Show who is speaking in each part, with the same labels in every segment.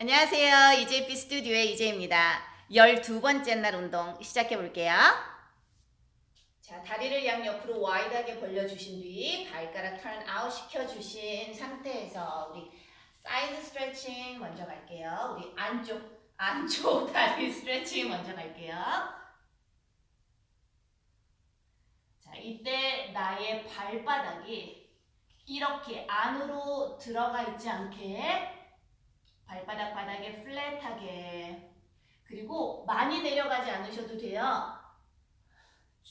Speaker 1: 안녕하세요. EJP 스튜디오의 이재입니다. 12번째 날 운동 시작해 볼게요. 자, 다리를 양옆으로 와이드하게 벌려주신 뒤 발가락 턴 아웃 시켜주신 상태에서 우리 사이드 스트레칭 먼저 갈게요. 우리 안쪽, 안쪽 다리 스트레칭 먼저 갈게요. 자, 이때 나의 발바닥이 이렇게 안으로 들어가 있지 않게 발바닥 바닥에 플랫하게 그리고 많이 내려가지 않으셔도 돼요.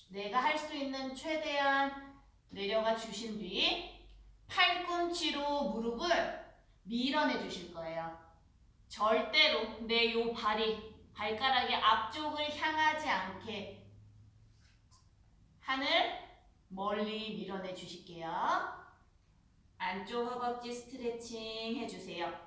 Speaker 1: 내가 할 수 있는 최대한 내려가 주신 뒤 팔꿈치로 무릎을 밀어내 주실 거예요. 절대로 내 요 발이 발가락의 앞쪽을 향하지 않게 하늘 멀리 밀어내 주실게요. 안쪽 허벅지 스트레칭 해주세요.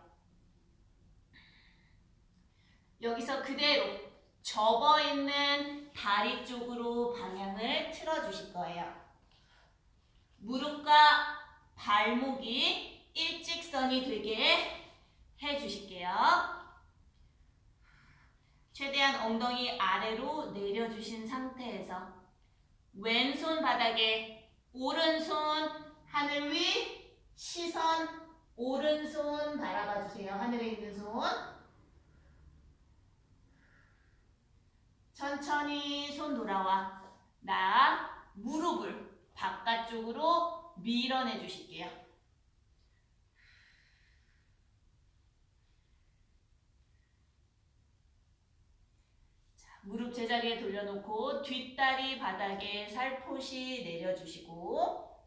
Speaker 1: 여기서 그대로 접어 있는 다리 쪽으로 방향을 틀어 주실 거예요. 무릎과 발목이 일직선이 되게 해 주실게요. 최대한 엉덩이 아래로 내려주신 상태에서 왼손 바닥에 오른손 하늘 위 시선 오른손 바라봐 주세요. 하늘에 있는 손. 천천히 손 돌아와. 나 무릎을 바깥쪽으로 밀어내 주실게요. 자, 무릎 제자리에 돌려놓고 뒷다리 바닥에 살포시 내려주시고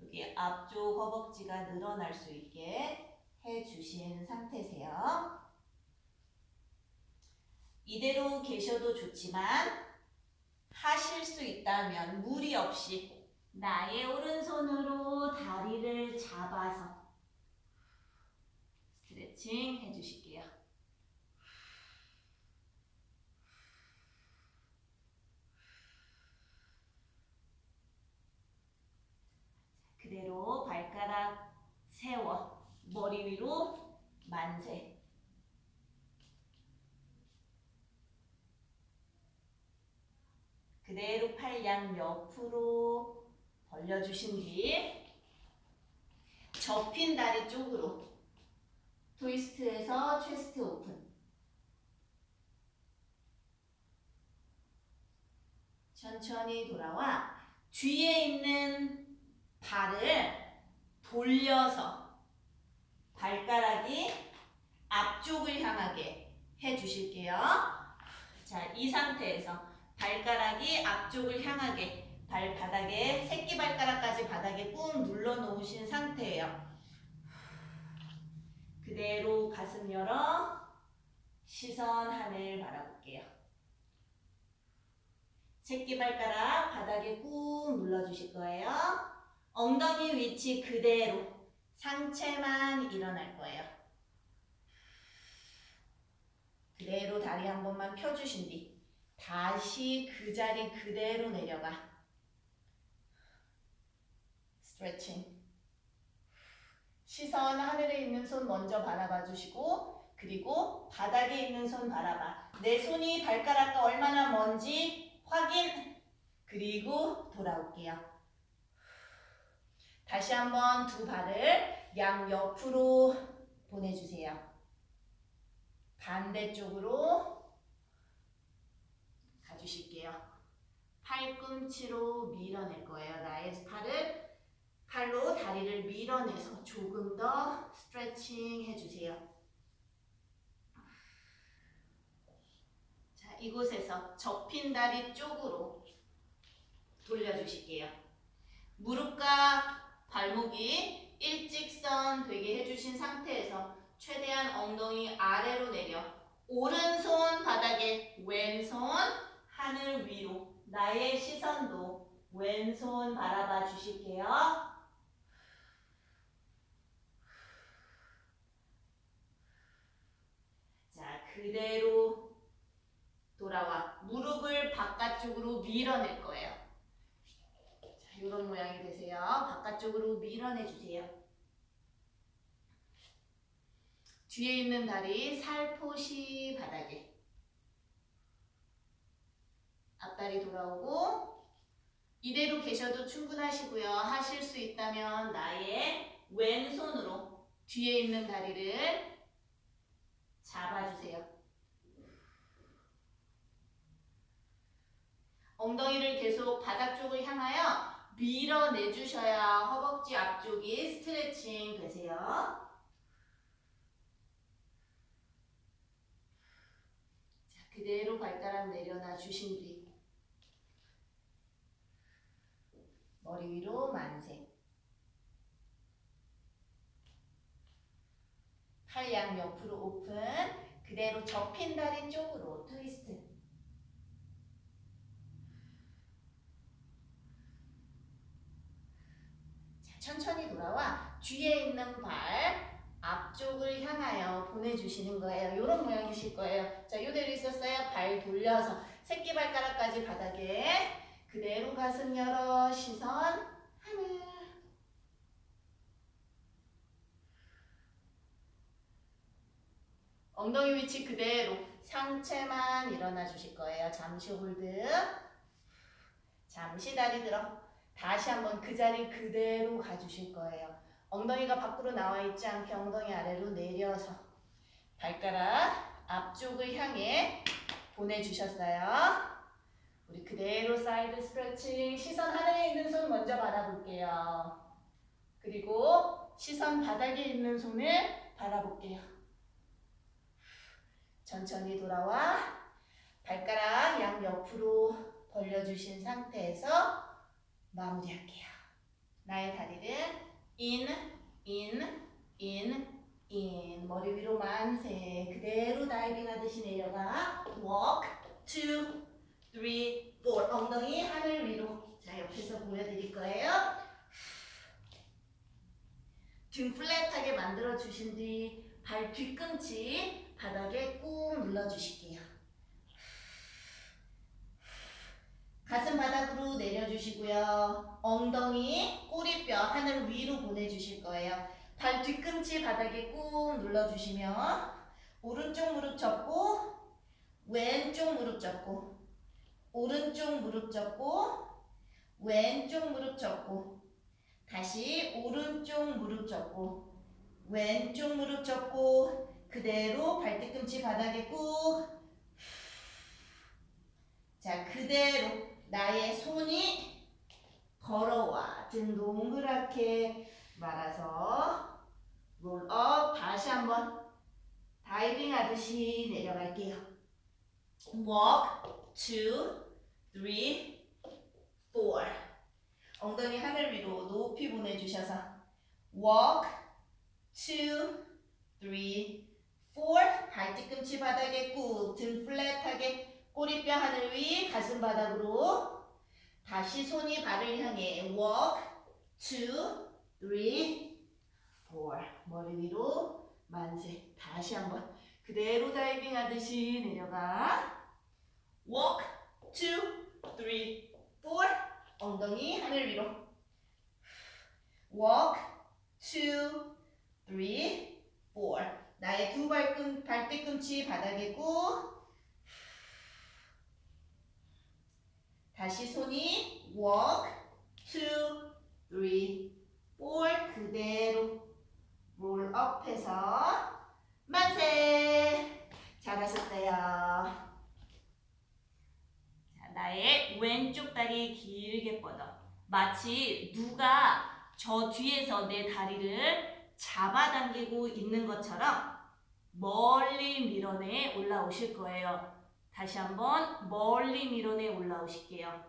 Speaker 1: 여기 앞쪽 허벅지가 늘어날 수 있게 해주신 상태세요. 이대로 계셔도 좋지만 하실 수 있다면 무리 없이 나의 오른손으로 다리를 잡아서 스트레칭 해주실게요. 그대로 발가락 세워 머리 위로 만세. 그대로 팔 양 옆으로 벌려주신 뒤 접힌 다리 쪽으로 트위스트에서 체스트 오픈 천천히 돌아와 뒤에 있는 발을 돌려서 발가락이 앞쪽을 향하게 해주실게요. 자, 이 상태에서 발가락이 앞쪽을 향하게 발바닥에 새끼 발가락까지 바닥에 꾹 눌러 놓으신 상태예요. 그대로 가슴 열어 시선 하늘 바라볼게요. 새끼 발가락 바닥에 꾹 눌러 주실 거예요. 엉덩이 위치 그대로 상체만 일어날 거예요. 그대로 다리 한 번만 펴주신 뒤 다시 그 자리 그대로 내려가. 스트레칭. 시선 하늘에 있는 손 먼저 바라봐 주시고 그리고 바닥에 있는 손 바라봐. 내 손이 발가락과 얼마나 먼지 확인. 그리고 돌아올게요. 다시 한번 두 발을 양 옆으로 보내주세요. 반대쪽으로 가 주실게요. 팔꿈치로 밀어낼 거예요. 나의 팔을 팔로 다리를 밀어내서 조금 더 스트레칭 해주세요. 자, 이곳에서 접힌 다리 쪽으로 돌려주실게요. 무릎과 발목이 일직선 되게 해주신 상태에서 최대한 엉덩이 아래로 내려 오른손 바닥에 왼손 하늘 위로 나의 시선도 왼손 바라봐 주실게요. 자, 그대로 돌아와 무릎을 바깥쪽으로 밀어낼 거예요. 자, 이런 모양이 되세요. 바깥쪽으로 밀어내 주세요. 뒤에 있는 다리 살포시 바닥에. 앞다리 돌아오고 이대로 계셔도 충분하시고요. 하실 수 있다면 나의 왼손으로 뒤에 있는 다리를 잡아주세요. 엉덩이를 계속 바닥 쪽을 향하여 밀어내 주셔야 허벅지 앞쪽이 스트레칭 되세요. 자, 그대로 발가락 내려놔 주신 뒤 머리 위로 만세. 팔 양 옆으로 오픈. 그대로 접힌 다리 쪽으로 트위스트. 자, 천천히 돌아와 뒤에 있는 발 앞쪽을 향하여 보내주시는 거예요. 이런 모양이실 거예요. 자, 이대로 있었어요. 발 돌려서 새끼발가락까지 바닥에 그대로 가슴 열어 시선 하늘 엉덩이 위치 그대로 상체만 일어나 주실 거예요. 잠시 홀드 잠시 다리 들어 다시 한번 그 자리 그대로 가주실 거예요. 엉덩이가 밖으로 나와 있지 않게 엉덩이 아래로 내려서 발가락 앞쪽을 향해 보내주셨어요. 우리 그대로 사이드 스트레칭 시선 하늘에 있는 손 먼저 바라볼게요. 그리고 시선 바닥에 있는 손을 바라볼게요. 천천히 돌아와 발가락 양 옆으로 벌려주신 상태에서 마무리할게요. 나의 다리를 in, in, in, in 머리 위로 만세 그대로 다이빙 하듯이 내려가 walk, two, three, four 엉덩이 하늘 위로. 자 옆에서 보여드릴 거예요. 등 플랫하게 만들어 주신 뒤 발 뒤꿈치 바닥에 꾹 눌러 주실게요. 가슴 바닥으로 내려주시고요. 엉덩이 꼬리뼈 하늘 위로 보내주실 거예요. 발 뒤꿈치 바닥에 꾹 눌러주시면 오른쪽 무릎 접고 왼쪽 무릎 접고 오른쪽 무릎 접고 왼쪽 무릎 접고. 다시 오른쪽 무릎 접고 왼쪽 무릎 접고. 그대로 발뒤꿈치 바닥에 꾹. 자, 그대로 나의 손이 걸어와. 등 동그랗게 말아서 롤업 다시 한번 다이빙 하듯이 내려갈게요. walk two three four. 엉덩이 하늘 위로 높이 보내주셔서 walk two 발 뒤꿈치 바닥에 꾹 등 플랫하게 꼬리뼈 하늘 위 가슴 바닥으로 다시 손이 발을 향해 walk two 머리 위로 만세. 다시 한번 그대로 다이빙 하듯이 내려가. walk two three four 엉덩이 하늘 위로 walk two three four 나의 두 발꿈 발뒤꿈치 바닥에 꾹 다시 손이 walk two three four 그대로 롤업해서 만세 잘하셨어요. 자, 나의 왼쪽 다리 길게 뻗어 마치 누가 저 뒤에서 내 다리를 잡아당기고 있는 것처럼 멀리 밀어내 올라오실 거예요. 다시 한번 멀리 밀어내 올라오실게요.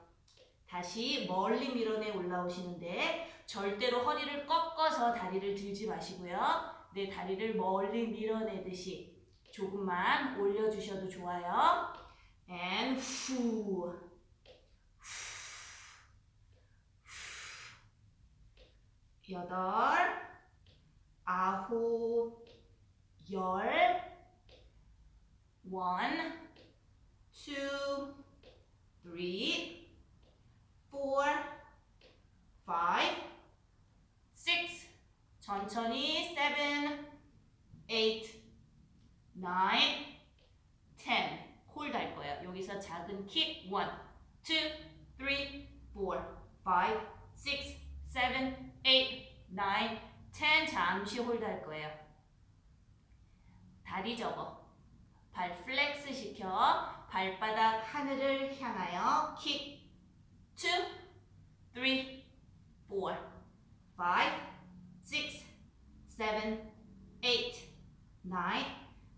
Speaker 1: 다시 멀리 밀어내 올라오시는데 절대로 허리를 꺾어서 다리를 들지 마시고요. 내 다리를 멀리 밀어내듯이 조금만 올려주셔도 좋아요. and 후. 여덟, 아홉, 열, one, two, three, four, five, six, 천천히 seven, eight, 10 홀드 할 거예요. 여기서 작은 킥1 2 3 4 5 6 7 8 9 10 잠시 홀드 할 거예요. 다리 접어. 발 플렉스 시켜. 발바닥 하늘을 향하여 킥 2 3 4 5 6 7 8 9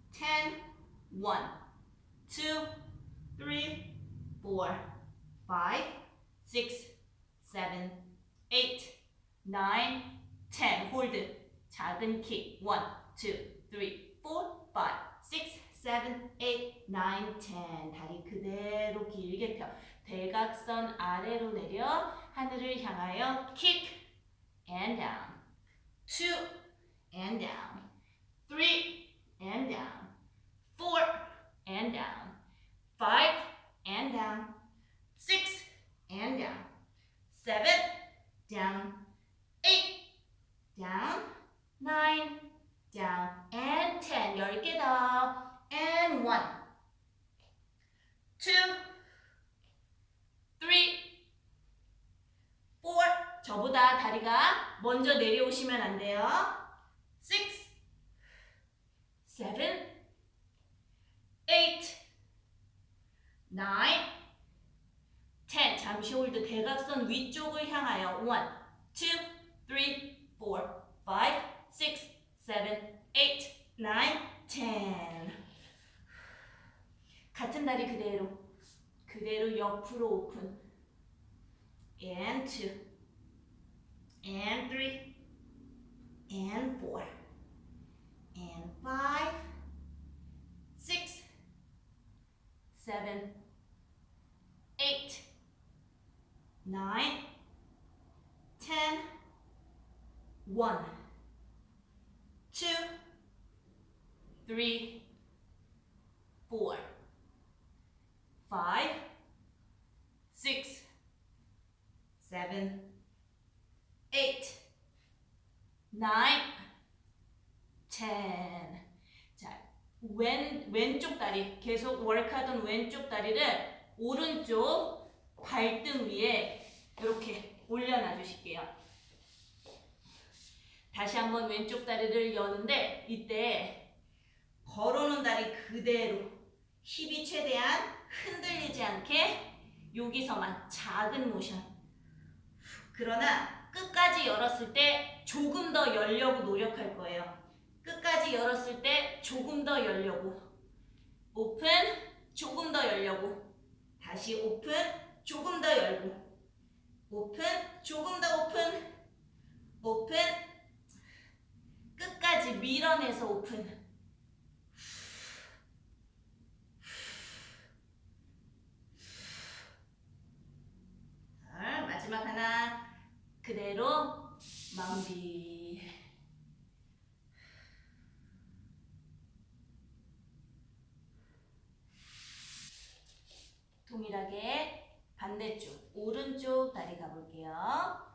Speaker 1: 10 1 2 3 4 5 6 7 8 9 10 홀드 작은 킥1 2 3 4 5 6 7 8 9 10 다리 그대로 길게 펴 대각선 아래로 내려 하늘을 향하여 킥 and down 2 and down 3 and down 4 and down 5 and down 6 and down 7 down 8 down 9 down and 10 10개 더. And 1 2 3 4 저보다 다리가 먼저 내려오시면 안 돼요. 6 7 8 9 10 잠시 홀드 대각선 위쪽을 향하여. 1 2 3 4 5 6 7 8 9 10 같은 다리 그대로 그대로 옆으로 오픈. And 2 and 3 and 4 and 5 6 7 8 9 10 1 2 3 4 5 6 7 8 9 10 자, 왼, 왼쪽 다리 계속 월카던 왼쪽 다리를 오른쪽 발등 위에 이렇게 올려놔 주실게요. 다시 한번 왼쪽 다리를 여는데 이때 걸어놓은 다리 그대로 힙이 최대한 흔들리지 않게 여기서만 작은 모션. 그러나 끝까지 열었을 때 조금 더 열려고 노력할 거예요. 끝까지 열었을 때 조금 더 열려고. 오픈, 조금 더 열려고. 다시 오픈, 조금 더 열고. 오픈, 조금 더 오픈. 오픈, 끝까지 밀어내서 오픈. 자, 마지막 하나. 그대로 마무리. 동일하게 반대쪽 오른쪽 다리 가볼게요.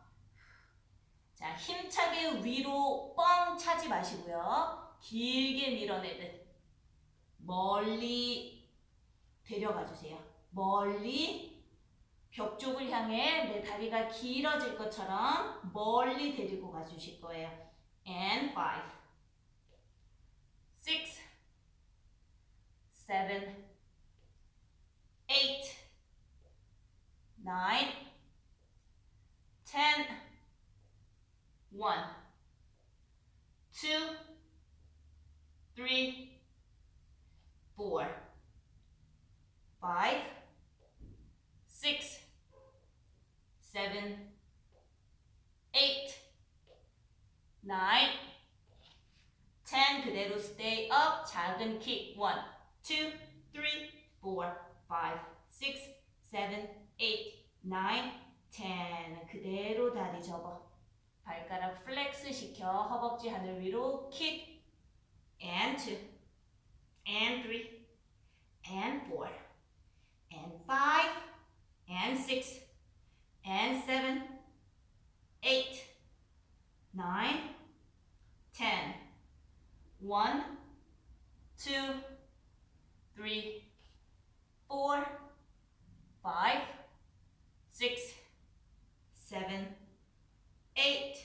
Speaker 1: 자, 힘차게 위로 뻥 차지 마시고요. 길게 밀어내듯 멀리 데려가 주세요. 멀리 벽 쪽을 향해 내 다리가 길어질 것처럼 멀리 데리고 가 주실 거예요. And five, six, seven, eight, nine, ten, One, two, three, four, five, six, seven, eight, nine, ten. 그대로 stay up. 작은 kick. One, two, three, four, five, six, seven, eight, nine, ten. 그대로 다리 접어. 발가락 플렉스 시켜 허벅지 하늘 위로 kick and two and three and four and five and six and seven eight nine ten one two, three, four, five, six, seven, eight,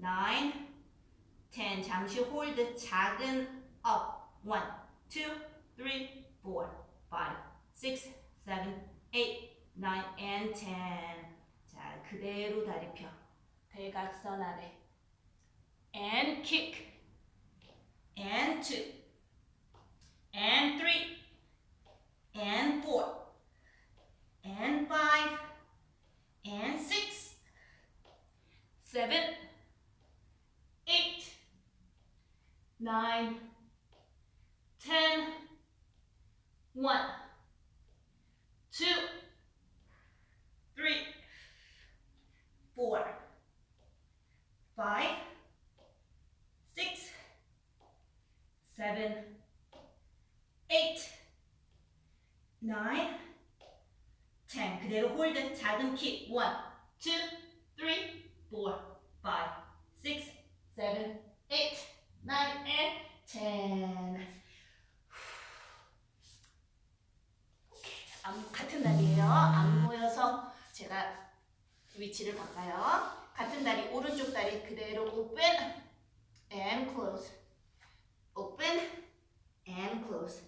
Speaker 1: nine, ten. 잠시 hold 작은 up. One, two, three, four, five, six, seven, eight, nine, and ten. 자, 그대로 다리 펴. 대각선 아래. And kick. And two. And three. And four. And five. And six seven, eight, nine, ten, one, two, three, four, five, six, seven, eight, nine, ten. 그대로 hold 작은 킥. One, two, three, four. Five, six, seven, eight, nine, and ten. 안, 같은 다리예요. 안 보여서 제가 위치를 바꿔요. 같은 다리 오른쪽 다리 그대로 open and close. open and close.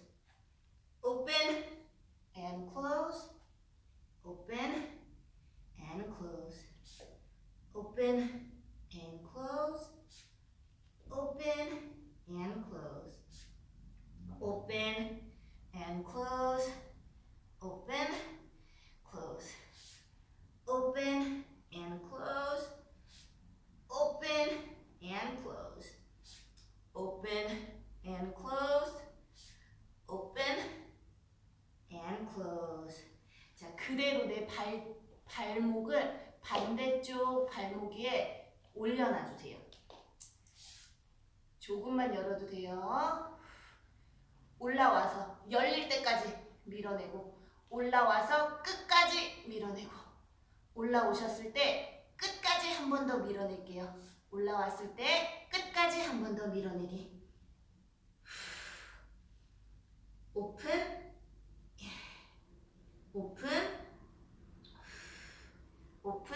Speaker 1: open and close. open and close. open and close. open and close. open and close. open close. open and close. Open and close. Open and close. Open close. 자, 그대로 내 발, 발목을 반대쪽 발목 위에 올려놔 주세요. 조금만 열어도 돼요. 올라와서 열릴 때까지 밀어내고 올라와서 끝까지 밀어내고 올라오셨을 때 끝까지 한 번 더 밀어낼게요. 올라왔을 때 끝까지 한 번 더 밀어내기. 오픈, 오픈, 오픈.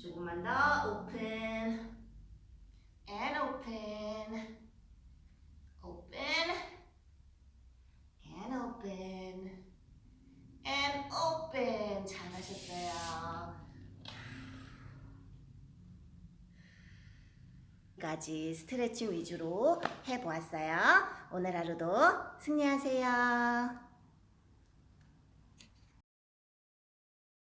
Speaker 1: 조금만 더 오픈, and open, open, and open. and open 잘하셨어요. 까지 스트레칭 위주로 해보았어요. 오늘 하루도 승리하세요.